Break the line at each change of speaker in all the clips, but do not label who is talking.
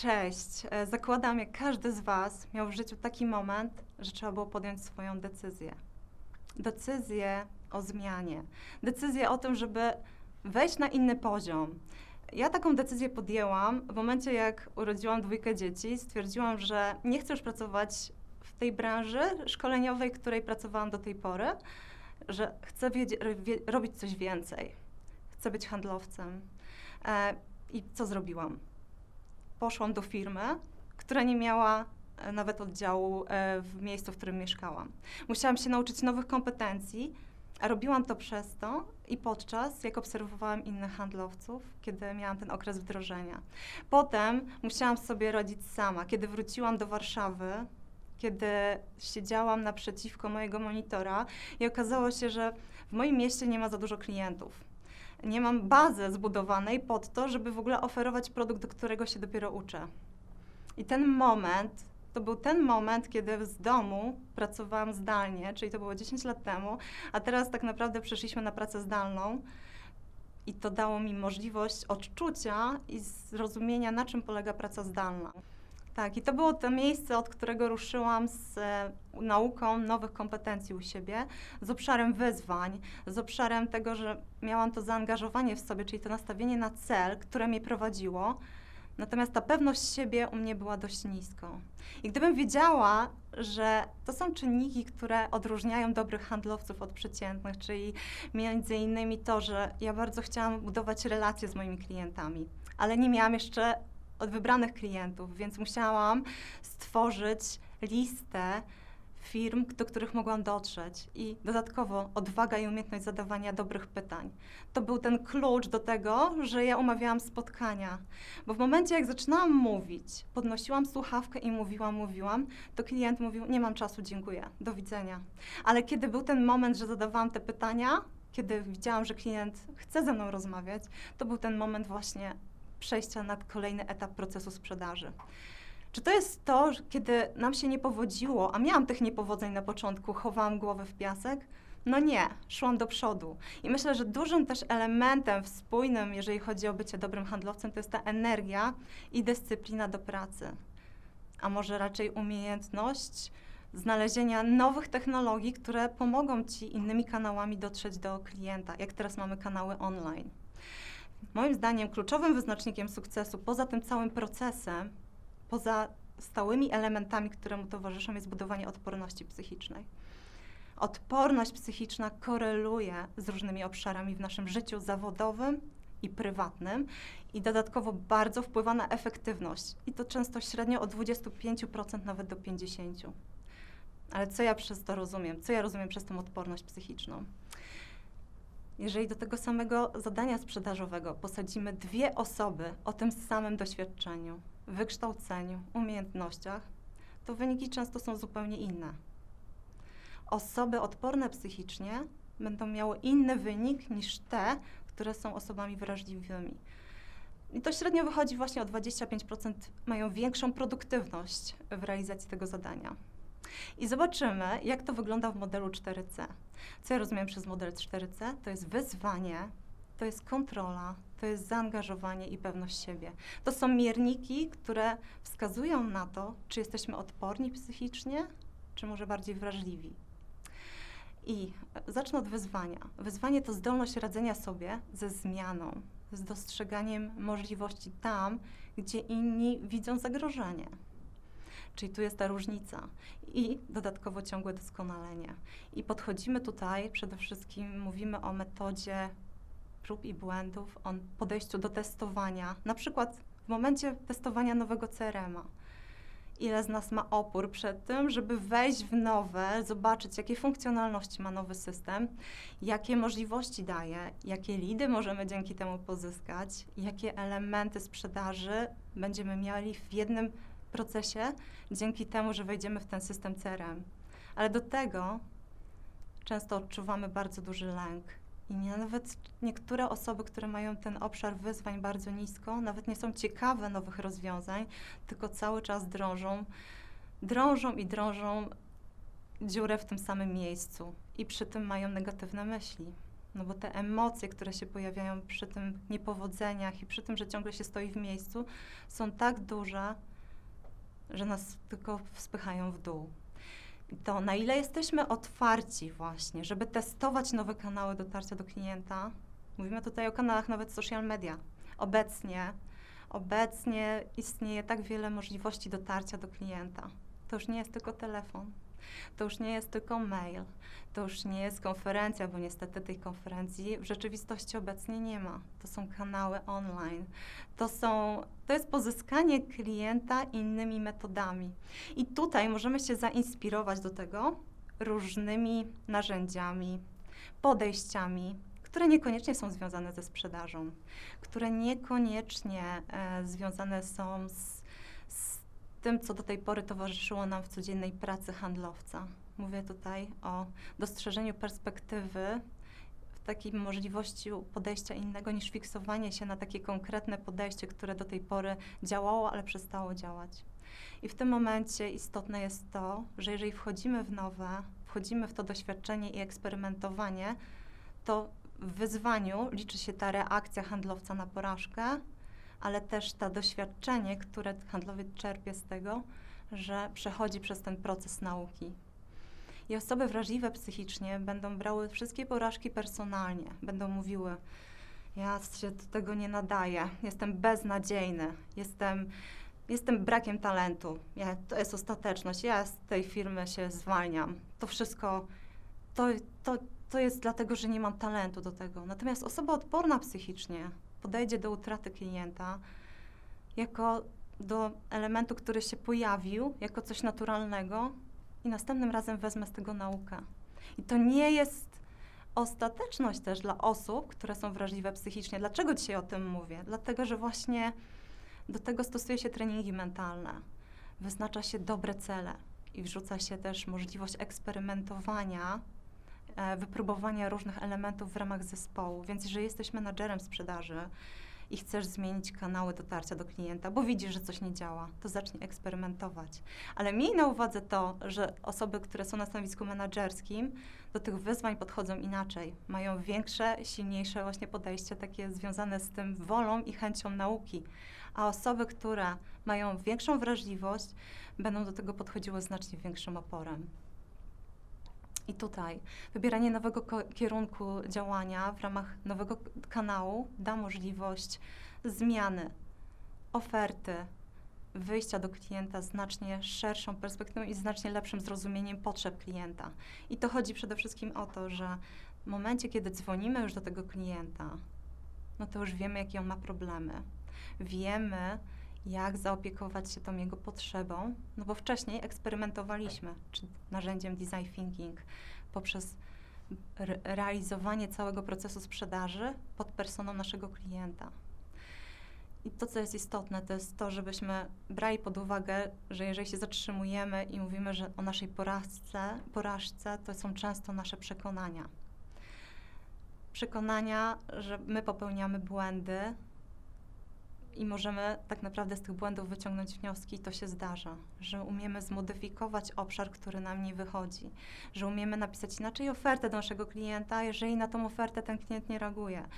Cześć. E, Zakładam, jak każdy z Was miał w życiu taki moment, że trzeba było podjąć swoją decyzję. Decyzję o zmianie. Decyzję o tym, żeby wejść na inny poziom. Ja taką decyzję podjęłam w momencie, jak urodziłam dwójkę dzieci. Stwierdziłam, że nie chcę już pracować w tej branży szkoleniowej, której pracowałam do tej pory, że chcę robić coś więcej. Chcę być handlowcem. E, I co zrobiłam? Poszłam do firmy, która nie miała e, nawet oddziału e, w miejscu, w którym mieszkałam. Musiałam się nauczyć nowych kompetencji, a robiłam to przez to i podczas, jak obserwowałam innych handlowców, kiedy miałam ten okres wdrożenia. Potem musiałam sobie radzić sama. Kiedy wróciłam do Warszawy, kiedy siedziałam naprzeciwko mojego monitora i okazało się, że w moim mieście nie ma za dużo klientów nie mam bazy zbudowanej pod to, żeby w ogóle oferować produkt, do którego się dopiero uczę. I ten moment, to był ten moment, kiedy z domu pracowałam zdalnie, czyli to było 10 lat temu, a teraz tak naprawdę przeszliśmy na pracę zdalną. I to dało mi możliwość odczucia i zrozumienia, na czym polega praca zdalna. Tak, i to było to miejsce, od którego ruszyłam z e, nauką nowych kompetencji u siebie, z obszarem wyzwań, z obszarem tego, że miałam to zaangażowanie w sobie, czyli to nastawienie na cel, które mnie prowadziło. Natomiast ta pewność siebie u mnie była dość nisko. I gdybym wiedziała, że to są czynniki, które odróżniają dobrych handlowców od przeciętnych, czyli między innymi to, że ja bardzo chciałam budować relacje z moimi klientami, ale nie miałam jeszcze od wybranych klientów, więc musiałam stworzyć listę firm, do których mogłam dotrzeć i dodatkowo odwaga i umiejętność zadawania dobrych pytań. To był ten klucz do tego, że ja umawiałam spotkania, bo w momencie jak zaczynałam mówić, podnosiłam słuchawkę i mówiłam, mówiłam, to klient mówił, nie mam czasu, dziękuję, do widzenia. Ale kiedy był ten moment, że zadawałam te pytania, kiedy widziałam, że klient chce ze mną rozmawiać, to był ten moment właśnie przejścia na kolejny etap procesu sprzedaży. Czy to jest to, kiedy nam się nie powodziło, a miałam tych niepowodzeń na początku, chowałam głowę w piasek? No nie, szłam do przodu. I myślę, że dużym też elementem spójnym, jeżeli chodzi o bycie dobrym handlowcem, to jest ta energia i dyscyplina do pracy. A może raczej umiejętność znalezienia nowych technologii, które pomogą Ci innymi kanałami dotrzeć do klienta, jak teraz mamy kanały online. Moim zdaniem kluczowym wyznacznikiem sukcesu, poza tym całym procesem, poza stałymi elementami, które mu towarzyszą, jest budowanie odporności psychicznej. Odporność psychiczna koreluje z różnymi obszarami w naszym życiu zawodowym i prywatnym i dodatkowo bardzo wpływa na efektywność. I to często średnio od 25% nawet do 50%. Ale co ja przez to rozumiem? Co ja rozumiem przez tą odporność psychiczną? Jeżeli do tego samego zadania sprzedażowego posadzimy dwie osoby o tym samym doświadczeniu, wykształceniu, umiejętnościach, to wyniki często są zupełnie inne. Osoby odporne psychicznie będą miały inny wynik niż te, które są osobami wrażliwymi. I to średnio wychodzi właśnie o 25% mają większą produktywność w realizacji tego zadania. I zobaczymy, jak to wygląda w modelu 4C. Co ja rozumiem przez model 4C? To jest wyzwanie, to jest kontrola, to jest zaangażowanie i pewność siebie. To są mierniki, które wskazują na to, czy jesteśmy odporni psychicznie, czy może bardziej wrażliwi. I zacznę od wyzwania. Wyzwanie to zdolność radzenia sobie ze zmianą, z dostrzeganiem możliwości tam, gdzie inni widzą zagrożenie. Czyli tu jest ta różnica i dodatkowo ciągłe doskonalenie. I podchodzimy tutaj, przede wszystkim mówimy o metodzie prób i błędów, o podejściu do testowania. Na przykład w momencie testowania nowego CRM-a. Ile z nas ma opór przed tym, żeby wejść w nowe, zobaczyć, jakie funkcjonalności ma nowy system, jakie możliwości daje, jakie lidy możemy dzięki temu pozyskać, jakie elementy sprzedaży będziemy mieli w jednym procesie dzięki temu, że wejdziemy w ten system CRM. Ale do tego często odczuwamy bardzo duży lęk. I nawet niektóre osoby, które mają ten obszar wyzwań bardzo nisko, nawet nie są ciekawe nowych rozwiązań, tylko cały czas drążą, drążą i drążą dziurę w tym samym miejscu i przy tym mają negatywne myśli. No bo te emocje, które się pojawiają przy tym niepowodzeniach i przy tym, że ciągle się stoi w miejscu, są tak duże, że nas tylko spychają w dół. I to, na ile jesteśmy otwarci właśnie, żeby testować nowe kanały dotarcia do klienta, mówimy tutaj o kanałach nawet social media. Obecnie, obecnie istnieje tak wiele możliwości dotarcia do klienta. To już nie jest tylko telefon, to już nie jest tylko mail, to już nie jest konferencja, bo niestety tej konferencji w rzeczywistości obecnie nie ma. To są kanały online. To, są, to jest pozyskanie klienta innymi metodami. I tutaj możemy się zainspirować do tego różnymi narzędziami, podejściami, które niekoniecznie są związane ze sprzedażą, które niekoniecznie e, związane są z, tym, co do tej pory towarzyszyło nam w codziennej pracy handlowca. Mówię tutaj o dostrzeżeniu perspektywy, w takiej możliwości podejścia innego niż fiksowanie się na takie konkretne podejście, które do tej pory działało, ale przestało działać. I w tym momencie istotne jest to, że jeżeli wchodzimy w nowe, wchodzimy w to doświadczenie i eksperymentowanie, to w wyzwaniu liczy się ta reakcja handlowca na porażkę, ale też to doświadczenie, które handlowiec czerpie z tego, że przechodzi przez ten proces nauki. I osoby wrażliwe psychicznie będą brały wszystkie porażki personalnie, będą mówiły: Ja się do tego nie nadaję, jestem beznadziejny, jestem, jestem brakiem talentu, ja, to jest ostateczność, ja z tej firmy się zwalniam. To wszystko, to, to, to jest dlatego, że nie mam talentu do tego. Natomiast osoba odporna psychicznie podejdzie do utraty klienta jako do elementu, który się pojawił, jako coś naturalnego i następnym razem wezmę z tego naukę. I to nie jest ostateczność też dla osób, które są wrażliwe psychicznie. Dlaczego dzisiaj o tym mówię? Dlatego, że właśnie do tego stosuje się treningi mentalne. Wyznacza się dobre cele i wrzuca się też możliwość eksperymentowania wypróbowania różnych elementów w ramach zespołu. Więc jeżeli jesteś menadżerem sprzedaży i chcesz zmienić kanały dotarcia do klienta, bo widzisz, że coś nie działa, to zacznij eksperymentować. Ale miej na uwadze to, że osoby, które są na stanowisku menadżerskim, do tych wyzwań podchodzą inaczej. Mają większe, silniejsze właśnie podejście, takie związane z tym wolą i chęcią nauki. A osoby, które mają większą wrażliwość, będą do tego podchodziły znacznie większym oporem. I tutaj wybieranie nowego kierunku działania w ramach nowego kanału da możliwość zmiany oferty, wyjścia do klienta znacznie szerszą perspektywą i znacznie lepszym zrozumieniem potrzeb klienta. I to chodzi przede wszystkim o to, że w momencie, kiedy dzwonimy już do tego klienta, no to już wiemy, jakie on ma problemy. Wiemy, jak zaopiekować się tą jego potrzebą, no bo wcześniej eksperymentowaliśmy czy narzędziem design thinking poprzez re realizowanie całego procesu sprzedaży pod personą naszego klienta. I to, co jest istotne, to jest to, żebyśmy brali pod uwagę, że jeżeli się zatrzymujemy i mówimy, że o naszej porażce, porażce to są często nasze przekonania. Przekonania, że my popełniamy błędy, i możemy tak naprawdę z tych błędów wyciągnąć wnioski, to się zdarza, że umiemy zmodyfikować obszar, który nam nie wychodzi, że umiemy napisać inaczej ofertę do naszego klienta, jeżeli na tą ofertę ten klient nie reaguje,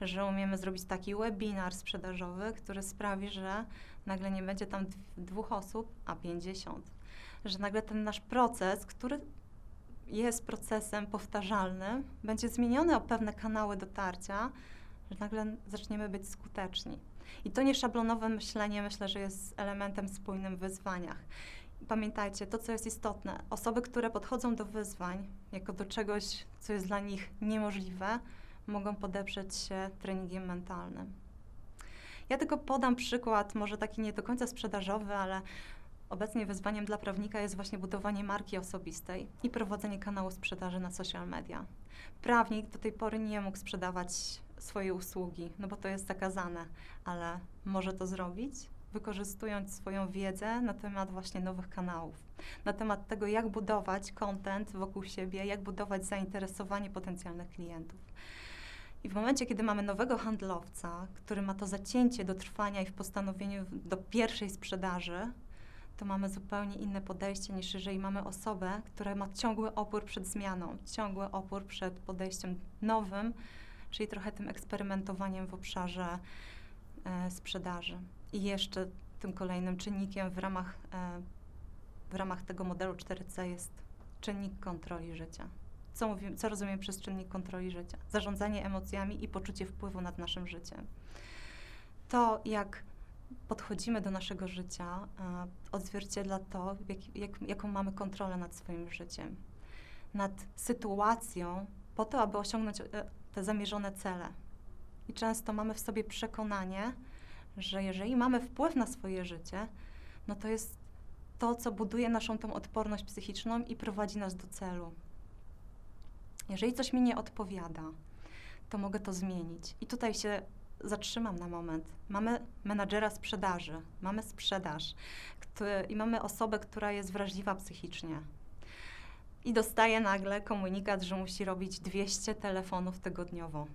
że umiemy zrobić taki webinar sprzedażowy, który sprawi, że nagle nie będzie tam dwóch osób, a pięćdziesiąt, że nagle ten nasz proces, który jest procesem powtarzalnym, będzie zmieniony o pewne kanały dotarcia, że nagle zaczniemy być skuteczni. I to nieszablonowe myślenie myślę, że jest elementem spójnym w wyzwaniach. Pamiętajcie, to co jest istotne, osoby, które podchodzą do wyzwań jako do czegoś, co jest dla nich niemożliwe, mogą podeprzeć się treningiem mentalnym. Ja tylko podam przykład, może taki nie do końca sprzedażowy, ale obecnie wyzwaniem dla prawnika jest właśnie budowanie marki osobistej i prowadzenie kanału sprzedaży na social media. Prawnik do tej pory nie mógł sprzedawać swoje usługi, no bo to jest zakazane, ale może to zrobić, wykorzystując swoją wiedzę na temat właśnie nowych kanałów, na temat tego, jak budować content wokół siebie, jak budować zainteresowanie potencjalnych klientów. I w momencie, kiedy mamy nowego handlowca, który ma to zacięcie do trwania i w postanowieniu do pierwszej sprzedaży, to mamy zupełnie inne podejście niż jeżeli mamy osobę, która ma ciągły opór przed zmianą, ciągły opór przed podejściem nowym, czyli trochę tym eksperymentowaniem w obszarze e, sprzedaży. I jeszcze tym kolejnym czynnikiem w ramach, e, w ramach tego modelu 4C jest czynnik kontroli życia. Co, co rozumiem przez czynnik kontroli życia? Zarządzanie emocjami i poczucie wpływu nad naszym życiem. To, jak podchodzimy do naszego życia, e, odzwierciedla to, jak, jak, jaką mamy kontrolę nad swoim życiem, nad sytuacją, po to, aby osiągnąć e, te zamierzone cele. I często mamy w sobie przekonanie, że jeżeli mamy wpływ na swoje życie, no to jest to, co buduje naszą tą odporność psychiczną i prowadzi nas do celu. Jeżeli coś mi nie odpowiada, to mogę to zmienić. I tutaj się zatrzymam na moment. Mamy menadżera sprzedaży, mamy sprzedaż który, i mamy osobę, która jest wrażliwa psychicznie. I dostaje nagle komunikat, że musi robić 200 telefonów tygodniowo.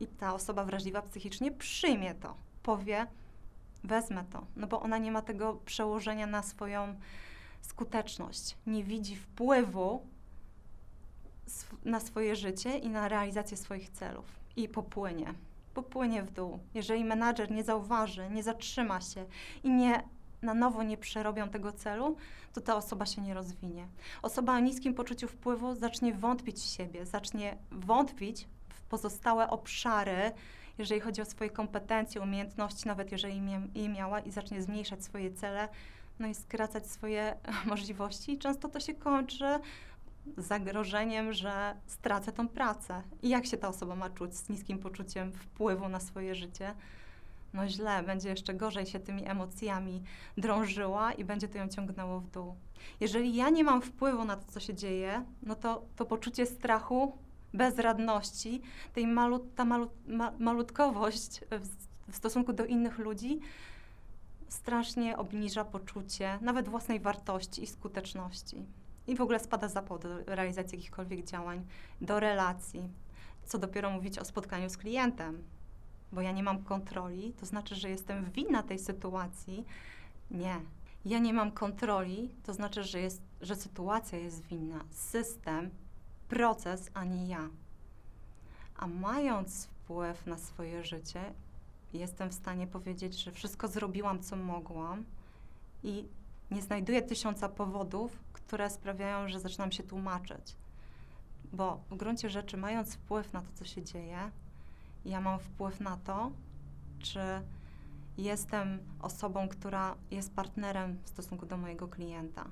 I, ta osoba wrażliwa psychicznie przyjmie to, powie, wezmę to, no bo ona nie ma tego przełożenia na swoją skuteczność, nie widzi wpływu sw- na swoje życie i na realizację swoich celów. I popłynie, popłynie w dół. Jeżeli menadżer nie zauważy, nie zatrzyma się i nie na nowo nie przerobią tego celu, to ta osoba się nie rozwinie. Osoba o niskim poczuciu wpływu zacznie wątpić w siebie, zacznie wątpić w pozostałe obszary, jeżeli chodzi o swoje kompetencje, umiejętności, nawet jeżeli je miała i zacznie zmniejszać swoje cele, no i skracać swoje możliwości. I często to się kończy zagrożeniem, że stracę tą pracę. I jak się ta osoba ma czuć z niskim poczuciem wpływu na swoje życie? No źle, będzie jeszcze gorzej się tymi emocjami drążyła i będzie to ją ciągnęło w dół. Jeżeli ja nie mam wpływu na to, co się dzieje, no to to poczucie strachu, bezradności, tej malu, ta malu, ma, malutkowość w, w stosunku do innych ludzi strasznie obniża poczucie nawet własnej wartości i skuteczności. I w ogóle spada zapał do realizacji jakichkolwiek działań, do relacji. Co dopiero mówić o spotkaniu z klientem, bo ja nie mam kontroli, to znaczy, że jestem winna tej sytuacji. Nie. Ja nie mam kontroli, to znaczy, że, jest, że sytuacja jest winna. System, proces, a nie ja. A mając wpływ na swoje życie, jestem w stanie powiedzieć, że wszystko zrobiłam, co mogłam i nie znajduję tysiąca powodów, które sprawiają, że zaczynam się tłumaczyć. Bo w gruncie rzeczy, mając wpływ na to, co się dzieje, ja mam wpływ na to, czy jestem osobą, która jest partnerem w stosunku do mojego klienta.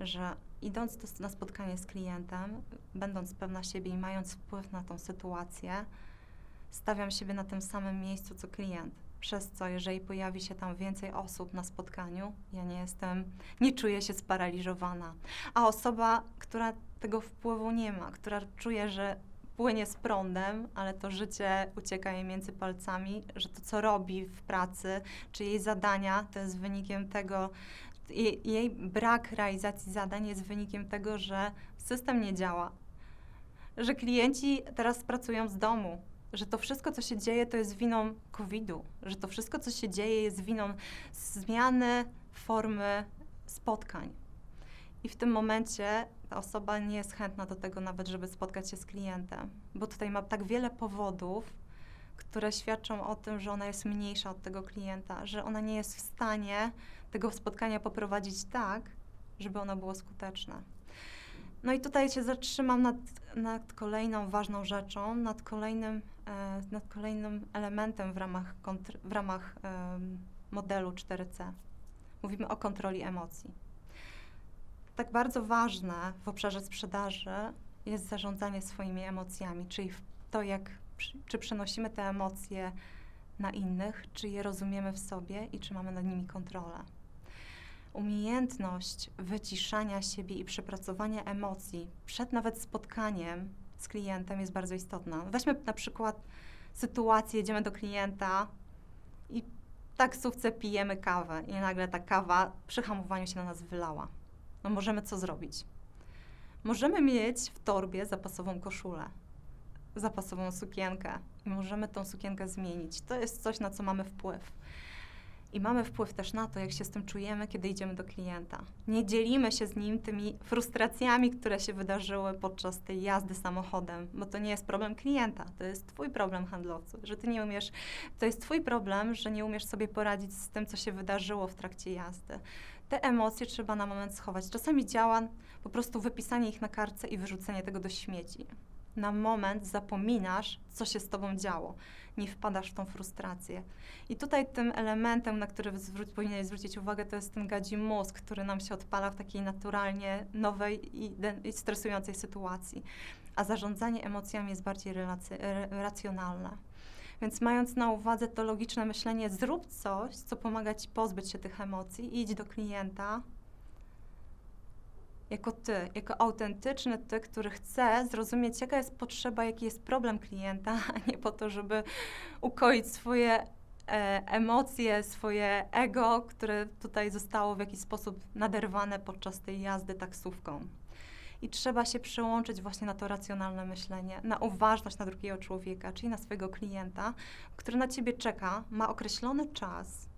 Że idąc do, na spotkanie z klientem, będąc pewna siebie i mając wpływ na tą sytuację, stawiam siebie na tym samym miejscu co klient. Przez co, jeżeli pojawi się tam więcej osób na spotkaniu, ja nie jestem, nie czuję się sparaliżowana. A osoba, która tego wpływu nie ma, która czuje, że płynie z prądem, ale to życie ucieka jej między palcami, że to, co robi w pracy, czy jej zadania, to jest wynikiem tego, jej, jej brak realizacji zadań jest wynikiem tego, że system nie działa, że klienci teraz pracują z domu, że to wszystko, co się dzieje, to jest winą COVID-u, że to wszystko, co się dzieje, jest winą zmiany formy spotkań. I w tym momencie ta osoba nie jest chętna do tego nawet, żeby spotkać się z klientem, bo tutaj ma tak wiele powodów, które świadczą o tym, że ona jest mniejsza od tego klienta, że ona nie jest w stanie tego spotkania poprowadzić tak, żeby ono było skuteczne. No i tutaj się zatrzymam nad, nad kolejną ważną rzeczą, nad kolejnym, e, nad kolejnym elementem w ramach, kontr- w ramach e, modelu 4C. Mówimy o kontroli emocji. Tak bardzo ważne w obszarze sprzedaży jest zarządzanie swoimi emocjami, czyli to, jak, czy przenosimy te emocje na innych, czy je rozumiemy w sobie i czy mamy nad nimi kontrolę umiejętność wyciszania siebie i przepracowania emocji przed nawet spotkaniem z klientem jest bardzo istotna. Weźmy na przykład sytuację, jedziemy do klienta i taksówce pijemy kawę i nagle ta kawa przy hamowaniu się na nas wylała. No możemy co zrobić? Możemy mieć w torbie zapasową koszulę, zapasową sukienkę i możemy tą sukienkę zmienić. To jest coś, na co mamy wpływ. I mamy wpływ też na to, jak się z tym czujemy, kiedy idziemy do klienta. Nie dzielimy się z nim tymi frustracjami, które się wydarzyły podczas tej jazdy samochodem, bo to nie jest problem klienta, to jest Twój problem handlowcu, że Ty nie umiesz, to jest Twój problem, że nie umiesz sobie poradzić z tym, co się wydarzyło w trakcie jazdy. Te emocje trzeba na moment schować. Czasami działa po prostu wypisanie ich na kartce i wyrzucenie tego do śmieci. Na moment zapominasz, co się z Tobą działo nie wpadasz w tą frustrację. I tutaj tym elementem, na który zwró- powinieneś zwrócić uwagę, to jest ten gadzi mózg, który nam się odpala w takiej naturalnie nowej i, i stresującej sytuacji. A zarządzanie emocjami jest bardziej relacy- re- racjonalne. Więc mając na uwadze to logiczne myślenie, zrób coś, co pomaga Ci pozbyć się tych emocji, idź do klienta, jako ty, jako autentyczny ty, który chce zrozumieć, jaka jest potrzeba, jaki jest problem klienta, a nie po to, żeby ukoić swoje e, emocje, swoje ego, które tutaj zostało w jakiś sposób naderwane podczas tej jazdy taksówką. I trzeba się przełączyć właśnie na to racjonalne myślenie, na uważność na drugiego człowieka, czyli na swojego klienta, który na ciebie czeka, ma określony czas,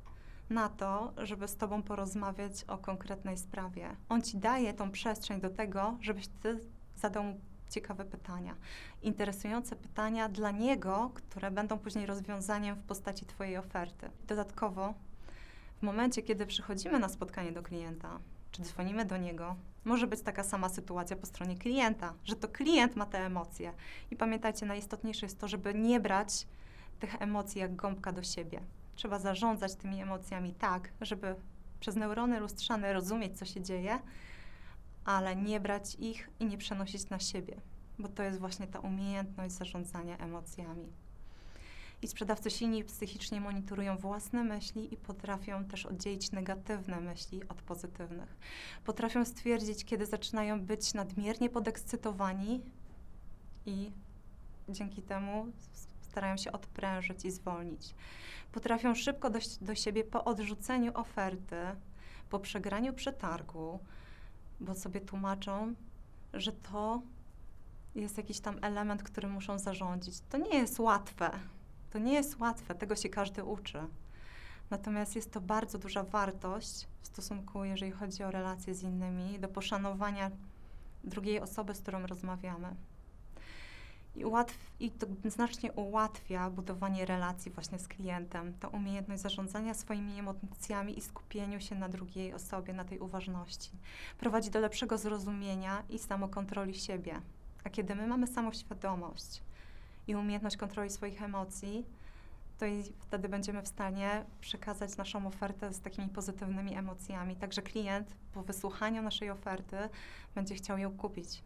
na to, żeby z Tobą porozmawiać o konkretnej sprawie. On Ci daje tą przestrzeń do tego, żebyś Ty zadał mu ciekawe pytania, interesujące pytania dla niego, które będą później rozwiązaniem w postaci Twojej oferty. Dodatkowo, w momencie, kiedy przychodzimy na spotkanie do klienta, czy dzwonimy do niego, może być taka sama sytuacja po stronie klienta, że to klient ma te emocje. I pamiętajcie, najistotniejsze jest to, żeby nie brać tych emocji jak gąbka do siebie. Trzeba zarządzać tymi emocjami tak, żeby przez neurony lustrzane rozumieć, co się dzieje, ale nie brać ich i nie przenosić na siebie, bo to jest właśnie ta umiejętność zarządzania emocjami. I sprzedawcy silni psychicznie monitorują własne myśli i potrafią też oddzielić negatywne myśli od pozytywnych. Potrafią stwierdzić, kiedy zaczynają być nadmiernie podekscytowani i dzięki temu starają się odprężyć i zwolnić. Potrafią szybko dojść do siebie po odrzuceniu oferty, po przegraniu przetargu, bo sobie tłumaczą, że to jest jakiś tam element, który muszą zarządzić. To nie jest łatwe. To nie jest łatwe, tego się każdy uczy. Natomiast jest to bardzo duża wartość w stosunku, jeżeli chodzi o relacje z innymi, do poszanowania drugiej osoby, z którą rozmawiamy. I, ułatw, I to znacznie ułatwia budowanie relacji właśnie z klientem. To umiejętność zarządzania swoimi emocjami i skupieniu się na drugiej osobie, na tej uważności. Prowadzi do lepszego zrozumienia i samokontroli siebie. A kiedy my mamy samoświadomość i umiejętność kontroli swoich emocji, to wtedy będziemy w stanie przekazać naszą ofertę z takimi pozytywnymi emocjami. Także klient po wysłuchaniu naszej oferty będzie chciał ją kupić.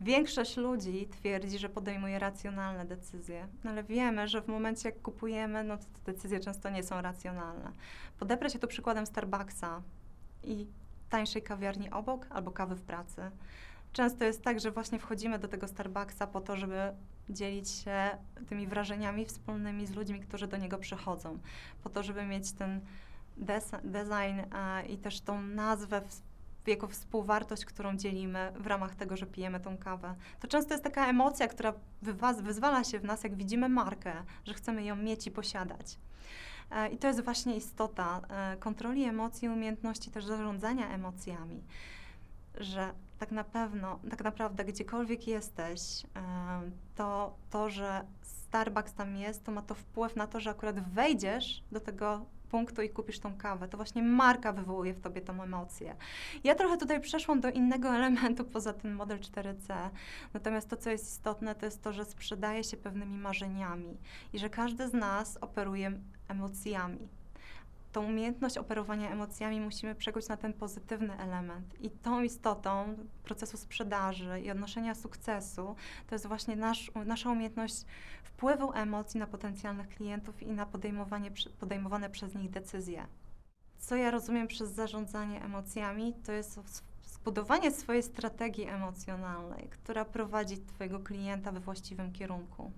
Większość ludzi twierdzi, że podejmuje racjonalne decyzje, ale wiemy, że w momencie jak kupujemy, no to te decyzje często nie są racjonalne. Podeprę się tu przykładem Starbucksa i tańszej kawiarni obok albo kawy w pracy. Często jest tak, że właśnie wchodzimy do tego Starbucksa po to, żeby dzielić się tymi wrażeniami wspólnymi z ludźmi, którzy do niego przychodzą, po to, żeby mieć ten des- design a, i też tą nazwę jako współwartość, którą dzielimy w ramach tego, że pijemy tą kawę. To często jest taka emocja, która wyzwala się w nas, jak widzimy markę, że chcemy ją mieć i posiadać. E, I to jest właśnie istota e, kontroli emocji, umiejętności też zarządzania emocjami, że tak na pewno, tak naprawdę gdziekolwiek jesteś, e, to to, że Starbucks tam jest, to ma to wpływ na to, że akurat wejdziesz do tego punktu i kupisz tą kawę. To właśnie marka wywołuje w tobie tą emocję. Ja trochę tutaj przeszłam do innego elementu poza ten model 4C. Natomiast to, co jest istotne, to jest to, że sprzedaje się pewnymi marzeniami i że każdy z nas operuje emocjami. Tą umiejętność operowania emocjami musimy przekuć na ten pozytywny element. I tą istotą procesu sprzedaży i odnoszenia sukcesu to jest właśnie nasz, nasza umiejętność wpływu emocji na potencjalnych klientów i na podejmowanie, podejmowane przez nich decyzje. Co ja rozumiem przez zarządzanie emocjami, to jest zbudowanie swojej strategii emocjonalnej, która prowadzi Twojego klienta we właściwym kierunku.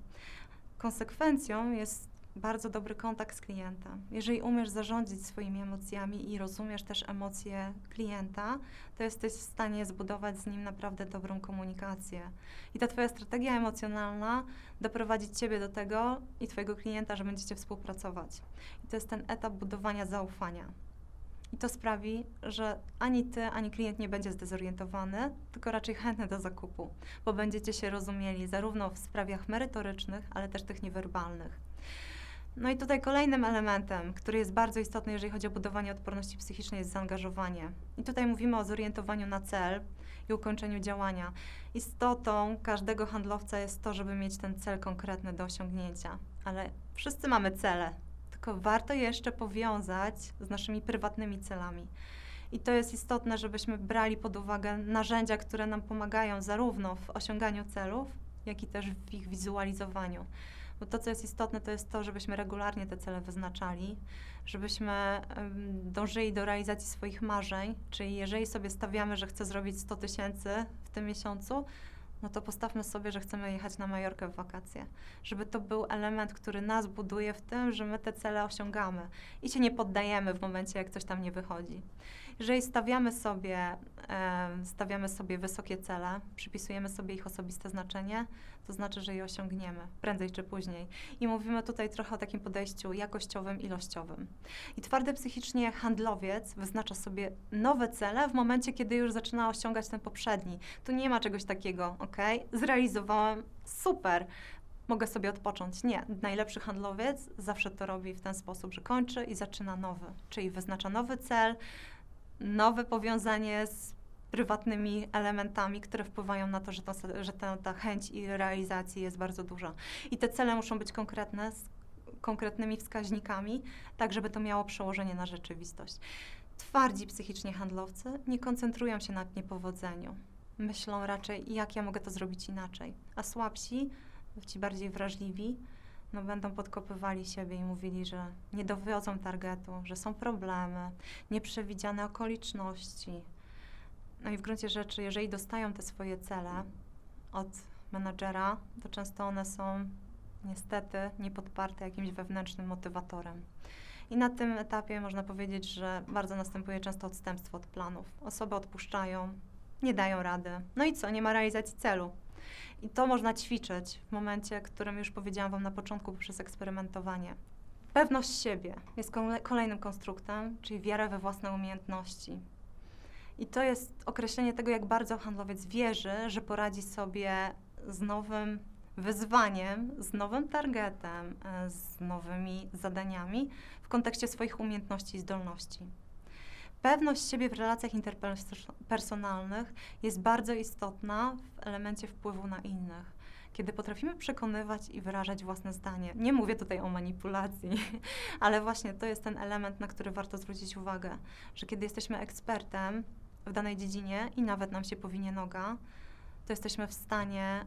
Konsekwencją jest bardzo dobry kontakt z klientem, jeżeli umiesz zarządzić swoimi emocjami i rozumiesz też emocje klienta, to jesteś w stanie zbudować z nim naprawdę dobrą komunikację. I ta Twoja strategia emocjonalna doprowadzi Ciebie do tego i Twojego klienta, że będziecie współpracować. I to jest ten etap budowania zaufania. I to sprawi, że ani ty, ani klient nie będzie zdezorientowany, tylko raczej chętny do zakupu, bo będziecie się rozumieli zarówno w sprawach merytorycznych, ale też tych niewerbalnych. No i tutaj kolejnym elementem, który jest bardzo istotny, jeżeli chodzi o budowanie odporności psychicznej, jest zaangażowanie. I tutaj mówimy o zorientowaniu na cel i ukończeniu działania. Istotą każdego handlowca jest to, żeby mieć ten cel konkretny do osiągnięcia. Ale wszyscy mamy cele, tylko warto je jeszcze powiązać z naszymi prywatnymi celami. I to jest istotne, żebyśmy brali pod uwagę narzędzia, które nam pomagają zarówno w osiąganiu celów, jak i też w ich wizualizowaniu. Bo to, co jest istotne, to jest to, żebyśmy regularnie te cele wyznaczali, żebyśmy dążyli do realizacji swoich marzeń. Czyli jeżeli sobie stawiamy, że chcę zrobić 100 tysięcy w tym miesiącu, no to postawmy sobie, że chcemy jechać na Majorkę w wakacje. Żeby to był element, który nas buduje w tym, że my te cele osiągamy i się nie poddajemy w momencie, jak coś tam nie wychodzi. Jeżeli stawiamy sobie, stawiamy sobie wysokie cele, przypisujemy sobie ich osobiste znaczenie, to znaczy, że je osiągniemy prędzej czy później. I mówimy tutaj trochę o takim podejściu jakościowym, ilościowym. I twardy psychicznie handlowiec wyznacza sobie nowe cele w momencie, kiedy już zaczyna osiągać ten poprzedni. Tu nie ma czegoś takiego, ok? Zrealizowałem, super, mogę sobie odpocząć. Nie, najlepszy handlowiec zawsze to robi w ten sposób, że kończy i zaczyna nowy, czyli wyznacza nowy cel, nowe powiązanie z prywatnymi elementami, które wpływają na to, że, że ta, ta chęć i realizacji jest bardzo duża. I te cele muszą być konkretne, z konkretnymi wskaźnikami, tak żeby to miało przełożenie na rzeczywistość. Twardzi psychicznie handlowcy nie koncentrują się na niepowodzeniu. Myślą raczej, jak ja mogę to zrobić inaczej. A słabsi, ci bardziej wrażliwi, no będą podkopywali siebie i mówili, że nie dowiozą targetu, że są problemy, nieprzewidziane okoliczności. No i w gruncie rzeczy, jeżeli dostają te swoje cele od menadżera, to często one są niestety niepodparte jakimś wewnętrznym motywatorem. I na tym etapie można powiedzieć, że bardzo następuje często odstępstwo od planów. Osoby odpuszczają, nie dają rady. No i co? Nie ma realizacji celu. I to można ćwiczyć w momencie, którym już powiedziałam Wam na początku poprzez eksperymentowanie. Pewność siebie jest kole- kolejnym konstruktem, czyli wiara we własne umiejętności. I to jest określenie tego, jak bardzo handlowiec wierzy, że poradzi sobie z nowym wyzwaniem, z nowym targetem, e, z nowymi zadaniami w kontekście swoich umiejętności i zdolności. Pewność siebie w relacjach interpersonalnych jest bardzo istotna w elemencie wpływu na innych. Kiedy potrafimy przekonywać i wyrażać własne zdanie. Nie mówię tutaj o manipulacji, ale właśnie to jest ten element, na który warto zwrócić uwagę, że kiedy jesteśmy ekspertem w danej dziedzinie i nawet nam się powinie noga, to jesteśmy w stanie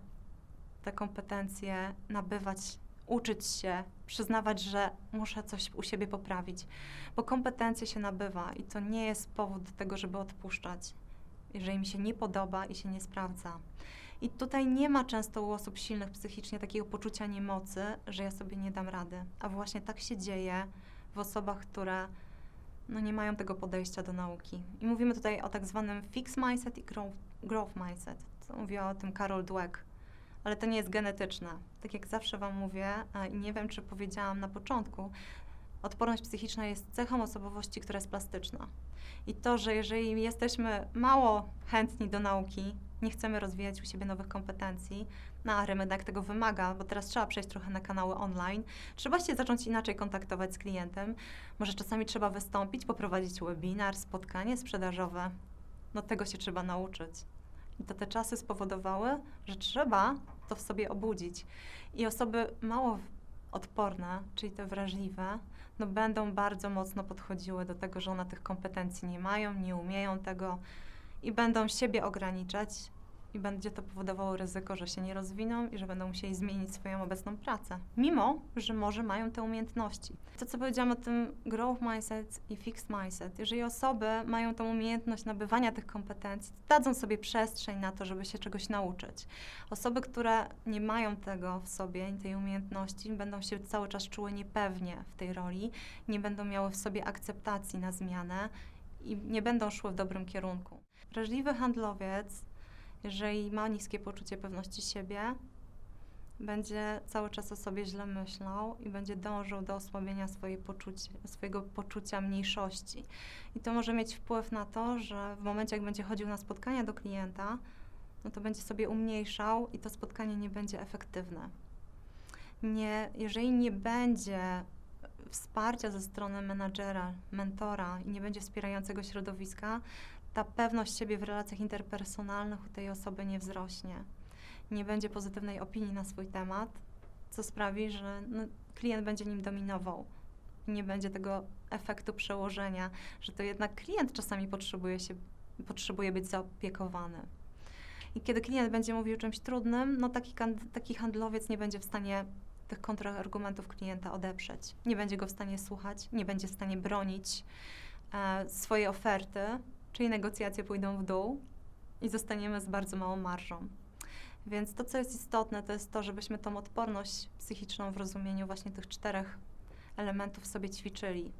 te kompetencje nabywać, uczyć się, przyznawać, że muszę coś u siebie poprawić, bo kompetencje się nabywa i to nie jest powód do tego, żeby odpuszczać, jeżeli mi się nie podoba i się nie sprawdza. I tutaj nie ma często u osób silnych psychicznie takiego poczucia niemocy, że ja sobie nie dam rady. A właśnie tak się dzieje w osobach, które no, nie mają tego podejścia do nauki. I mówimy tutaj o tak zwanym fixed mindset i growth, growth mindset. To mówiła o tym Carol Dweck ale to nie jest genetyczne. Tak jak zawsze Wam mówię, i nie wiem, czy powiedziałam na początku, odporność psychiczna jest cechą osobowości, która jest plastyczna. I to, że jeżeli jesteśmy mało chętni do nauki, nie chcemy rozwijać u siebie nowych kompetencji, no a rynek tego wymaga, bo teraz trzeba przejść trochę na kanały online, trzeba się zacząć inaczej kontaktować z klientem, może czasami trzeba wystąpić, poprowadzić webinar, spotkanie sprzedażowe. No tego się trzeba nauczyć. I to te czasy spowodowały, że trzeba to w sobie obudzić. I osoby mało odporne, czyli te wrażliwe, no będą bardzo mocno podchodziły do tego, że one tych kompetencji nie mają, nie umieją tego i będą siebie ograniczać, i będzie to powodowało ryzyko, że się nie rozwiną i że będą musieli zmienić swoją obecną pracę, mimo że może mają te umiejętności. To, co powiedziałam o tym growth mindset i fixed mindset, jeżeli osoby mają tą umiejętność nabywania tych kompetencji, dadzą sobie przestrzeń na to, żeby się czegoś nauczyć. Osoby, które nie mają tego w sobie, tej umiejętności, będą się cały czas czuły niepewnie w tej roli, nie będą miały w sobie akceptacji na zmianę i nie będą szły w dobrym kierunku. Wrażliwy handlowiec, jeżeli ma niskie poczucie pewności siebie, będzie cały czas o sobie źle myślał i będzie dążył do osłabienia swojej poczucia, swojego poczucia mniejszości. I to może mieć wpływ na to, że w momencie, jak będzie chodził na spotkania do klienta, no to będzie sobie umniejszał i to spotkanie nie będzie efektywne. Nie, jeżeli nie będzie wsparcia ze strony menadżera, mentora i nie będzie wspierającego środowiska, ta pewność siebie w relacjach interpersonalnych u tej osoby nie wzrośnie. Nie będzie pozytywnej opinii na swój temat, co sprawi, że no, klient będzie nim dominował. Nie będzie tego efektu przełożenia, że to jednak klient czasami potrzebuje, się, potrzebuje być zaopiekowany. I kiedy klient będzie mówił czymś trudnym, no taki, taki handlowiec nie będzie w stanie tych kontrargumentów klienta odeprzeć. Nie będzie go w stanie słuchać, nie będzie w stanie bronić e, swojej oferty, czyli negocjacje pójdą w dół i zostaniemy z bardzo małą marżą. Więc to, co jest istotne, to jest to, żebyśmy tą odporność psychiczną w rozumieniu właśnie tych czterech elementów sobie ćwiczyli.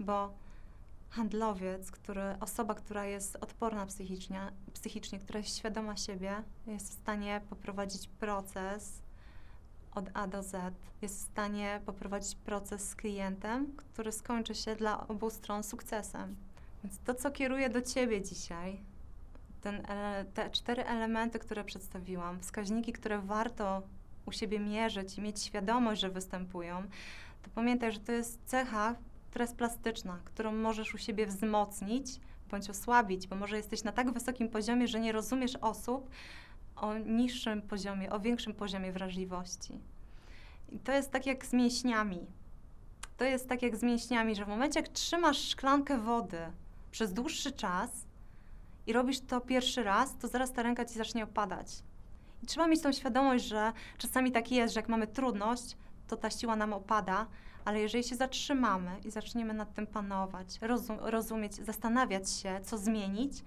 Bo handlowiec, który, osoba, która jest odporna psychicznie, psychicznie, która jest świadoma siebie, jest w stanie poprowadzić proces od A do Z, jest w stanie poprowadzić proces z klientem, który skończy się dla obu stron sukcesem. Więc to, co kieruje do Ciebie dzisiaj, ten, ele- te cztery elementy, które przedstawiłam, wskaźniki, które warto u siebie mierzyć i mieć świadomość, że występują, to pamiętaj, że to jest cecha, która jest plastyczna, którą możesz u siebie wzmocnić bądź osłabić, bo może jesteś na tak wysokim poziomie, że nie rozumiesz osób o niższym poziomie, o większym poziomie wrażliwości. I to jest tak jak z mięśniami. To jest tak jak z mięśniami, że w momencie, jak trzymasz szklankę wody przez dłuższy czas i robisz to pierwszy raz, to zaraz ta ręka ci zacznie opadać. I trzeba mieć tą świadomość, że czasami tak jest, że jak mamy trudność, to ta siła nam opada, ale jeżeli się zatrzymamy i zaczniemy nad tym panować, rozum, rozumieć, zastanawiać się, co zmienić,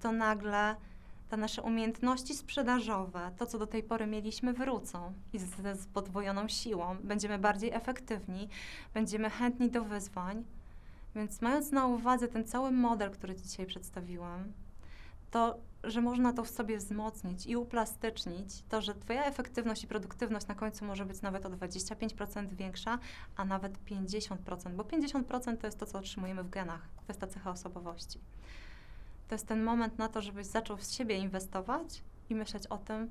to nagle te nasze umiejętności sprzedażowe, to co do tej pory mieliśmy, wrócą i z, z podwojoną siłą. Będziemy bardziej efektywni, będziemy chętni do wyzwań. Więc mając na uwadze ten cały model, który dzisiaj przedstawiłam, to, że można to w sobie wzmocnić i uplastycznić, to, że Twoja efektywność i produktywność na końcu może być nawet o 25% większa, a nawet 50%, bo 50% to jest to, co otrzymujemy w genach, to jest ta cecha osobowości. To jest ten moment na to, żebyś zaczął w siebie inwestować i myśleć o tym,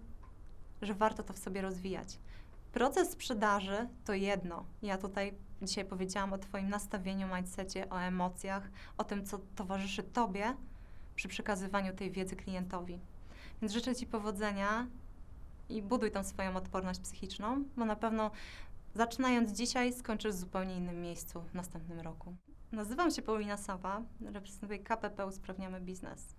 że warto to w sobie rozwijać. Proces sprzedaży to jedno. Ja tutaj dzisiaj powiedziałam o Twoim nastawieniu, mindsetie, o emocjach, o tym, co towarzyszy Tobie przy przekazywaniu tej wiedzy klientowi. Więc życzę Ci powodzenia i buduj tą swoją odporność psychiczną, bo na pewno zaczynając dzisiaj skończysz w zupełnie innym miejscu w następnym roku. Nazywam się Paulina Sawa, reprezentuję KPP Usprawniamy Biznes.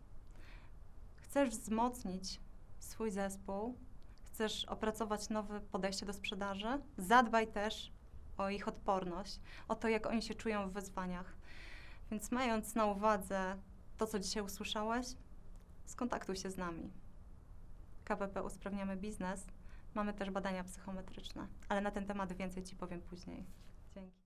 Chcesz wzmocnić swój zespół, chcesz opracować nowe podejście do sprzedaży, zadbaj też o ich odporność, o to, jak oni się czują w wyzwaniach. Więc mając na uwadze to, co dzisiaj usłyszałeś, skontaktuj się z nami. KPP Usprawniamy Biznes. Mamy też badania psychometryczne, ale na ten temat więcej Ci powiem później. Dzięki.